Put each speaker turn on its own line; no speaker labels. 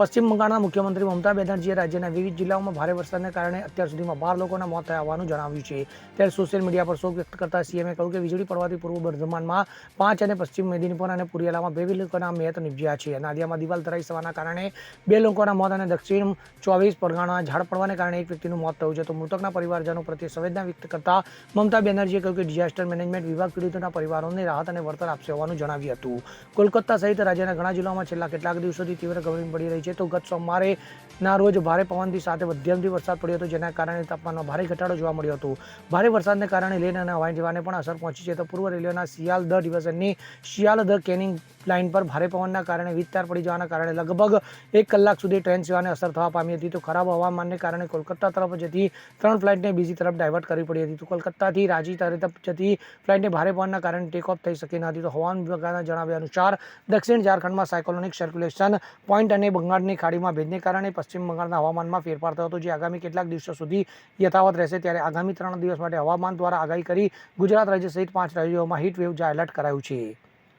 પશ્ચિમ બંગાળના મુખ્યમંત્રી મમતા બેનર્જીએ રાજ્યના વિવિધ જિલ્લાઓમાં ભારે વરસાદને કારણે અત્યાર સુધીમાં બાર લોકોના મોત થયા હોવાનું જણાવ્યું છે. ત્યારે સોશિયલ મીડિયા પર શોક વ્યક્ત કરતા સીએમએ કહ્યું કે વીજળી પડવાથી પૂર્વ બર્ધમાનમાં પાંચ અને પશ્ચિમ મેદિનીપુર અને પુરિયાલામાં બે લોકોના મેત નિપજ્યા છે. નાદિયામાં દિવાલ ધરાઈ જવાના કારણે બે લોકોના મોત અને દક્ષિણ ચોવીસ પરગણામાં ઝાડ પડવાને કારણે એક વ્યક્તિનું મોત થયું છે. તો મૃતકના પરિવારજનો પ્રત્યે સંવેદના વ્યક્ત કરતા મમતા બેનર્જીએ કહ્યું કે ડિઝાસ્ટર મેનેજમેન્ટ વિભાગ પીડિતોના પરિવારોને રાહત અને વળતર આપશે હોવાનું જણાવ્યું હતું. કોલકાતા સહિત રાજ્યના ઘણા જિલ્લાઓમાં છેલ્લા કેટલાક દિવસોથી તીવ્ર ગરમી પડી રહી છે. તો ગત સોમવારે ના રોજ ભારે પવનથી સાથે મધ્યમથી વરસાદ પડ્યો હતો, જેના કારણે તાપમાનમાં ભારે ઘટાડો જોવા મળ્યો હતો. ભારે વરસાદને કારણે લેન અને હવાઈ જવાને પણ અસર પહોંચી છે તો પૂર્વ રેલવેના શિયાલદહ ડિવિઝનની દ કેનિંગ લાઇન પર ભારે પવનના કારણે વીજતાર પડી જવાના કારણે લગભગ એક કલાક સુધી ટ્રેન સેવાને અસર થવા પામી હતી. તો ખરાબ હવામાનને કારણે કોલકાતા તરફ જતી ત્રણ ફ્લાઇટને બીજી તરફ ડાયવર્ટ કરવી પડી હતી. તો કોલકાતાથી રાંચી તરફ જતી ફ્લાઇટને ભારે પવનના કારણે ટેક ઓફ થઈ શકી ન હતી. તો હવામાન વિભાગના જણાવ્યા અનુસાર, દક્ષિણ ઝારખંડમાં સાયકોલોનિક સર્ક્યુલેશન પોઈન્ટ અને બંગાળની ખાડીમાં ભેજને કારણે પશ્ચિમ બંગાળના હવામાનમાં ફેરફાર થયો હતો, જે આગામી કેટલાક દિવસો સુધી યથાવત રહેશે. ત્યારે આગામી ત્રણ દિવસ માટે હવામાન દ્વારા આગાહી કરી ગુજરાત રાજ્ય સહિત પાંચ રાજ્યોમાં હીટ વેવ એલર્ટ કરાયું છે.